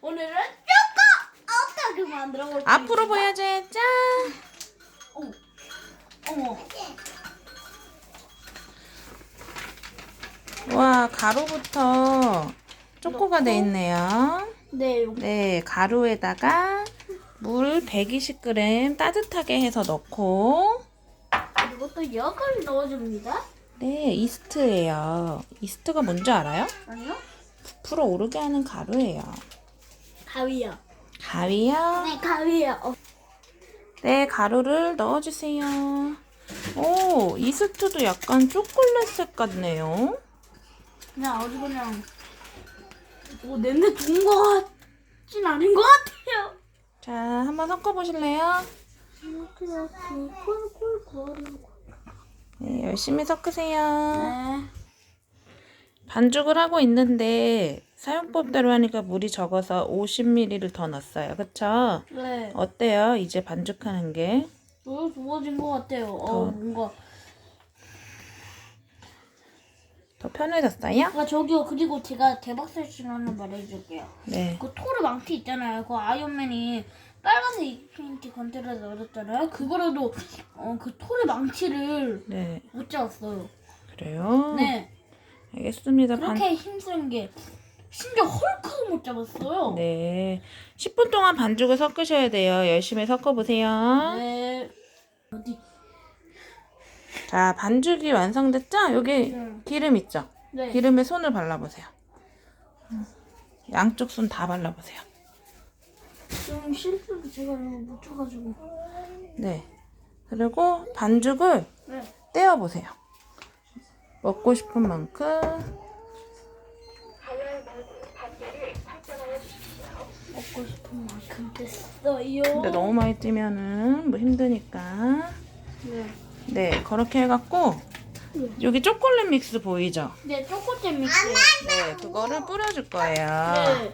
오늘은 쪼꼬 어떻게 만들어 볼지 앞으로 보여줘. 짠. 어머 어머 와, 가루부터 초코가 돼 있네요. 네 네, 가루에다가 물 120g 따뜻하게 해서 넣고 그리고 또 여걸 넣어줍니다 네, 이스트예요. 이스트가 뭔지 알아요? 아니요 부풀어 오르게 하는 가루예요. 가위요 가위요. 네 가위요 어, 네, 가루를 넣어주세요. 오, 이스트도 약간 초콜릿색 같네요. 그냥 아주 그냥 뭐 냄새 좋은 거 같진 않은 것 같아요 자, 한번 섞어보실래요? 이렇게 이렇게 콜콜 거리고 네, 열심히 섞으세요. 네 반죽을 하고 있는데 사용법대로 하니까 물이 적어서 50ml를 더 넣었어요. 그쵸? 네. 어때요? 이제 반죽하는 게? 더 좋아진 것 같아요. 어, 더. 뭔가. 더 편해졌어요? 아, 저기요. 그리고 제가 대박설신 하나 말해줄게요. 네. 그 토르 망치 있잖아요. 그 아이언맨이 빨간색 인피니티 건테를 넣었잖아요. 그거라도 어, 그 토르 망치를 네. 못 잡았어요. 그래요? 네. 알겠습니다. 반... 그렇게 힘쓴 게 심지어 헐크도 못 잡았어요. 네. 10분 동안 반죽을 섞으셔야 돼요. 열심히 섞어보세요. 네. 어디? 자, 반죽이 완성됐죠? 여기 네. 기름 있죠? 네. 기름에 손을 발라보세요. 양쪽 손 다 발라보세요. 좀 실수도 제가 묻혀가지고. 네. 그리고 반죽을 네. 떼어보세요. 먹고 싶은 만큼. 먹고 싶은 만큼 됐어요. 근데 너무 많이 찌면은 뭐 힘드니까. 네. 네, 그렇게 해갖고 네. 여기 초콜릿 믹스 보이죠? 네, 초코잼 믹스. 네, 그거를 뿌려줄 거예요. 네.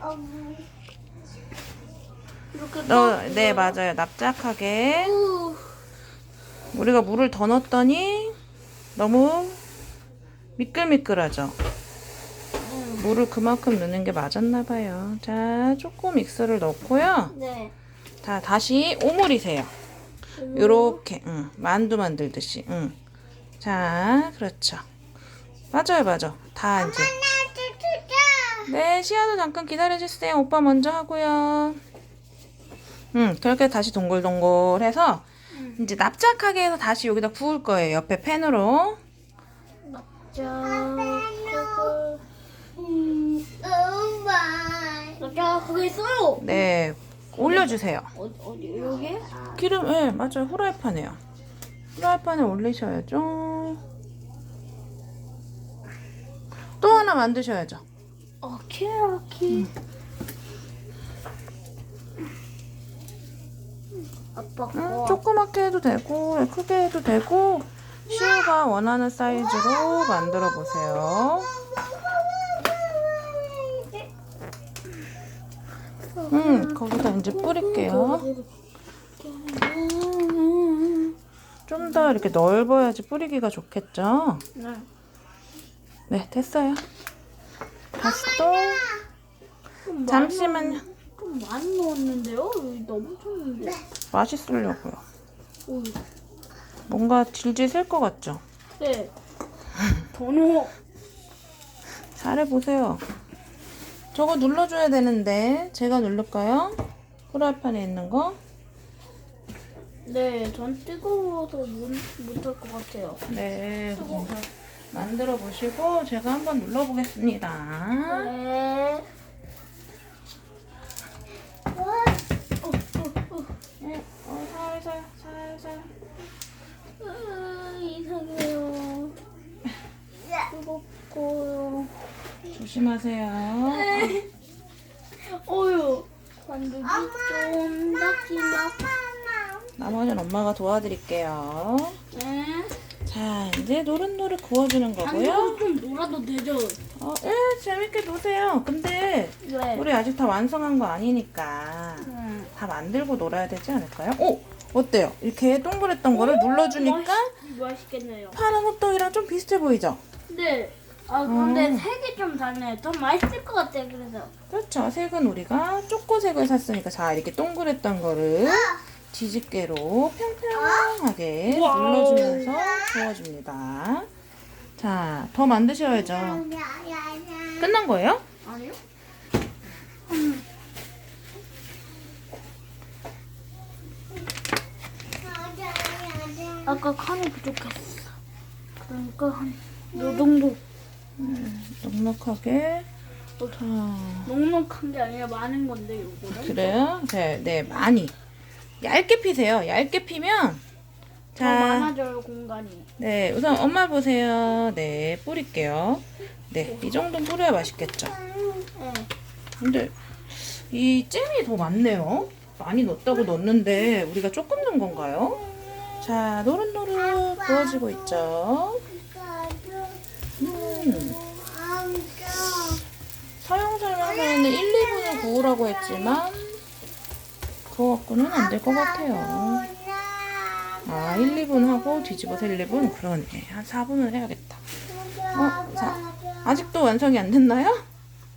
이렇게 너, 네, 맞아요. 납작하게. 우, 우리가 물을 더 넣었더니 너무 미끌미끌하죠? 물을 그만큼 넣는 게 맞았나 봐요. 자, 초코 믹스를 넣고요. 네. 자, 다시 오므리세요. 요렇게, 응, 만두 만들듯이, 응. 자, 그렇죠. 맞아요, 맞아. 다 이제. 네, 시아도 잠깐 기다려주세요. 오빠 먼저 하고요. 응, 그렇게 다시 동글동글 해서 이제 납작하게 해서 다시 여기다 구울 거예요. 옆에 팬으로. 자, 그거. 음, 자, 그거 있어요. 네, 올려주세요. 어디, 어디, 여기? 기름, 네, 맞아요. 후라이팬에요. 후라이팬에 올리셔야죠. 또 하나 만드셔야죠. 오케이, 오케이. 아빠 음, 거. 조그맣게 해도 되고, 크게 해도 되고, 시우가 원하는 사이즈로 만들어 보세요. 음, 거기다 이제 뿌릴게요. 좀 더 이렇게 넓어야지 뿌리기가 좋겠죠? 네. 네, 됐어요. 다시 또, 좀 잠시만요. 좀 많이 넣었는데요? 여기 너무 쳤는데. 맛있으려고요. 오, 뭔가 질질 쓸것 같죠? 네. 더 넣어. 잘해보세요. 저거 눌러줘야 되는데, 제가 누를까요? 프라이팬에 있는 거? 네, 전 뜨거워서 못, 못할 것 같아요. 네, 만들어 보시고, 제가 한번 눌러보겠습니다. 네. 네, 어, 살살, 살살. 아, 이상해요. 뜨겁고요. 조심하세요. 어휴, 반죽이 좀 닦이나? 나머지는 엄마가 도와드릴게요. 네. 자, 이제 노릇노릇 구워주는 거고요. 좀 놀아도 되죠? 어, 예, 재밌게 노세요. 근데 네. 우리 아직 다 완성한 거 아니니까 음. 다 만들고 놀아야 되지 않을까요? 오, 어때요? 이렇게 동그랬던 거를 눌러주니까 맛있, 맛있겠네요. 파는 호떡이랑 좀 비슷해 보이죠? 네. 아 근데 음. 색이 좀 다르네. 더 맛있을 것 같아. 그래서. 그렇죠. 색은 우리가 초코색을 샀으니까 자 이렇게 동그랬던 거를 뒤집개로 평평하게. 눌러주면서 구워줍니다. 자, 더 만드셔야죠. 끝난 거예요? 아니요? 아까 칸이 부족했어. 그러니까 한 요 정도. 넉넉하게. 자, 넉넉한 게 아니라 많은 건데 요거는. 그래요? 네, 네, 많이. 얇게 피세요. 얇게 피면 더 자, 많아져요 공간이. 네, 우선 엄마 보세요. 네, 뿌릴게요. 네, 이 정도 뿌려야 맛있겠죠. 네. 근데 이 잼이 더 많네요. 많이 넣었다고 넣었는데 우리가 조금 넣은 건가요? 자, 노릇노릇 구워지고 있죠. 음, 사용 설명서에는 1, 2분을 구우라고 했지만 그거 갖고는 안 될 것 같아요. 아, 1, 2분 하고 뒤집어서 1, 2분? 그러네. 한 4분을 해야겠다. 어, 자, 아직도 완성이 안 됐나요?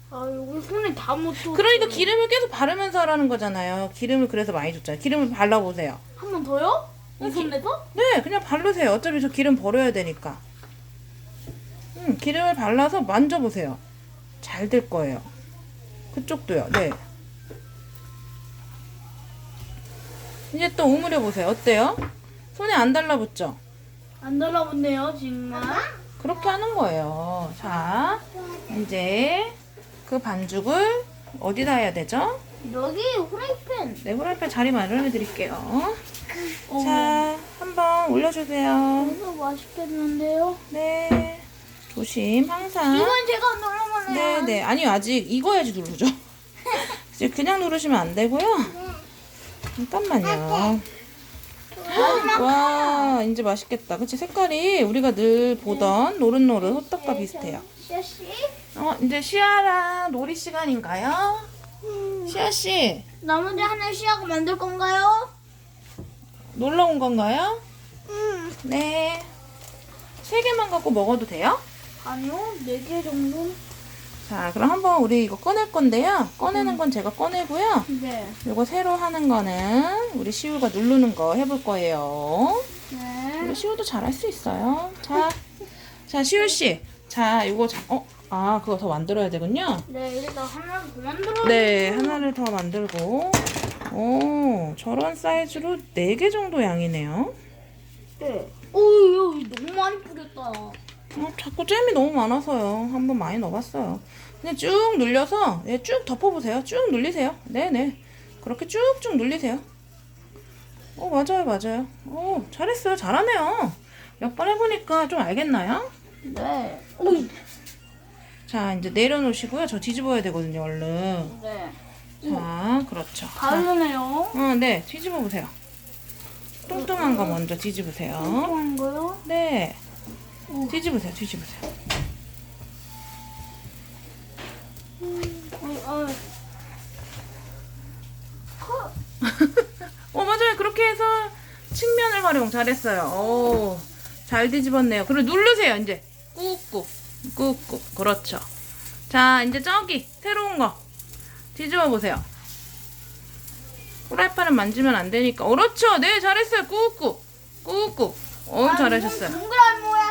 아 여기 손에 다 묻어. 그러니까 기름을 계속 바르면서 하라는 거잖아요. 기름을 그래서 많이 줬잖아요. 기름을 발라보세요. 한 번 더요? 이 손에서? 네, 그냥 바르세요. 어차피 저 기름 버려야 되니까. 음, 기름을 발라서 만져보세요. 잘 될 거예요. 그쪽도요. 네. 이제 또 오므려 보세요. 어때요? 손에 안 달라붙죠? 안 달라붙네요 정말. 그렇게 하는 거예요. 자, 이제 그 반죽을 어디다 해야 되죠? 여기 후라이팬. 네, 후라이팬 자리 마련해 드릴게요. 어, 자, 한번 올려주세요. 이거 맛있겠는데요? 네. 조심, 항상. 이건 제가 누르면 네, 네. 아니요, 아직 익어야지 누르죠. 이제 그냥 누르시면 안 되고요. 잠깐만요. 와, 이제 맛있겠다. 그치? 색깔이 우리가 늘 보던 노릇노릇 호떡과 비슷해요. 샤씨 어, 이제 시아랑 놀이 시간인가요? 시아 씨, 나머지 하나 시하고 만들 건가요? 놀러 온 건가요? 네. 세 개만 갖고 먹어도 돼요? 아니요, 네 개 정도. 자, 그럼 한번 우리 이거 꺼낼 건데요. 꺼내는 건 제가 꺼내고요. 네. 요거 새로 하는 거는 우리 시우가 누르는 거 해볼 거예요. 네. 우리 시우도 잘할 수 있어요. 자, 자, 시우 씨. 자, 요거 자, 어, 아, 그거 더 만들어야 되군요. 네, 일단 하나 더 만들어. 네, 하나를 더 만들고. 오, 저런 사이즈로 4개 정도 양이네요. 네. 오, 여기 너무 많이 뿌렸다. 어, 자꾸 잼이 너무 많아서요. 한번 많이 넣어봤어요. 그냥 쭉 눌려서 예, 쭉 덮어보세요. 쭉 눌리세요. 네네. 그렇게 쭉쭉 눌리세요. 어 맞아요 맞아요. 오 잘했어요. 잘하네요. 몇 번 해보니까 좀 알겠나요? 네. 오, 자 이제 내려놓으시고요. 저 뒤집어야 되거든요 얼른. 네. 자 그렇죠. 자, 다르네요. 어, 네 뒤집어 보세요. 뚱뚱한 거 먼저 뒤집으세요. 뚱뚱한 거요? 네. 오. 뒤집으세요. 뒤집으세요. 어, 어. 커. 어 맞아요 그렇게 해서 측면을 활용 잘했어요 오, 잘 뒤집었네요 그리고 누르세요 이제 꾹꾹 꾹꾹 그렇죠 자 이제 저기 새로운 거 뒤집어 보세요 프라이팬은 만지면 안 되니까 어, 그렇죠 네 잘했어요 꾹꾹 꾹꾹 어 잘하셨어요 동그란 나오는데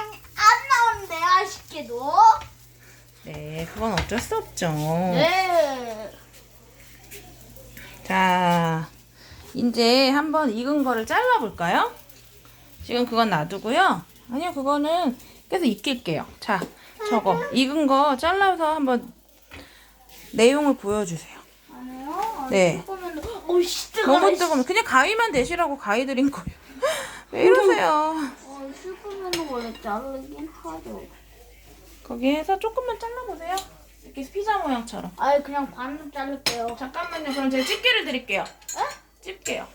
아쉽게도. 네 그건 어쩔 수 없죠 네. 자, 이제 한번 익은 거를 잘라볼까요? 지금 그건 놔두고요. 아니요, 그거는 계속 익힐게요. 자, 저거 익은 거 잘라서 한번 내용을 보여주세요. 아니요. 네. 오씨 뜨거워. 너무 뜨거우면 그냥 가위만 대시라고 가위 드린 거예요. 왜 이러세요? 어, 슬프면 원래 자르긴 하죠. 거기에서 조금만 잘라보세요. 이렇게 피자 모양처럼. 아예 그냥 반으로 자를게요. 잠깐만요. 그럼 제가 집게를 드릴게요. 집게요.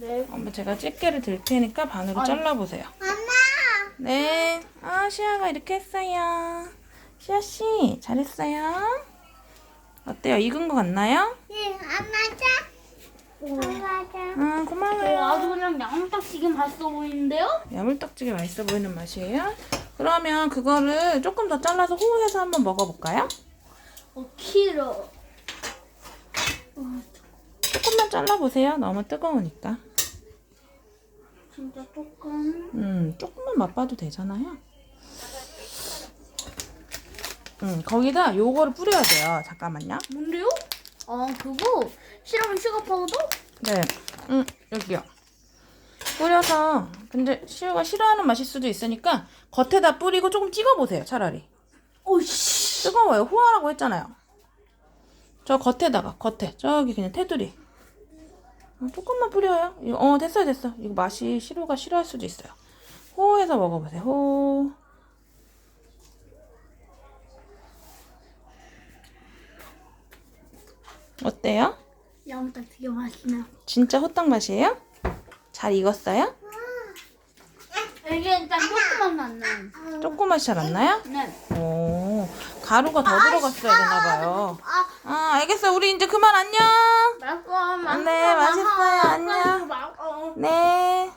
네. 엄마 제가 집게를 들 테니까 반으로 아니. 잘라보세요. 엄마. 네. 아, 시아가 이렇게 했어요. 시아 씨, 잘했어요. 어때요? 익은 거 같나요? 네, 안 맞아. 안 맞아. 아, 네, 고마워요. 아주 그냥 양딱지게 맛있어 보이는데요? 야물딱지게 맛있어 보이는 맛이에요. 그러면 그거를 조금 더 잘라서 호우해서 한번 먹어볼까요? 어, 키로. 조금만 잘라보세요. 너무 뜨거우니까. 진짜 조금. 음, 조금만 맛봐도 되잖아요. 음, 거기다 요거를 뿌려야 돼요. 잠깐만요. 뭔데요? 아, 그거? 시럽은 슈가 파우더? 네. 음, 여기요. 뿌려서, 근데 시우가 싫어하는 맛일 수도 있으니까 겉에다 뿌리고 조금 찍어보세요. 차라리. 오씨. 뜨거워요. 후하라고 했잖아요. 저 겉에다가, 겉에. 저기 그냥 테두리. 어, 조금만 뿌려요. 어, 됐어요, 됐어. 이거 맛이 시루가 싫어할 수도 있어요. 호해서 먹어보세요. 호. 어때요? 양딱 되게 맛있네요. 진짜 호떡 맛이에요? 잘 익었어요? 이게 일단 조금만 맞네. 조그맛이 잘 안 나요? 네. 오, 가루가 더 들어갔어야 되나봐요. 아, 아, 알겠어. 우리 이제 그만 안녕. 맛있어. 맛있어. 네, 맛있어요. 안녕. 맛있어. 네.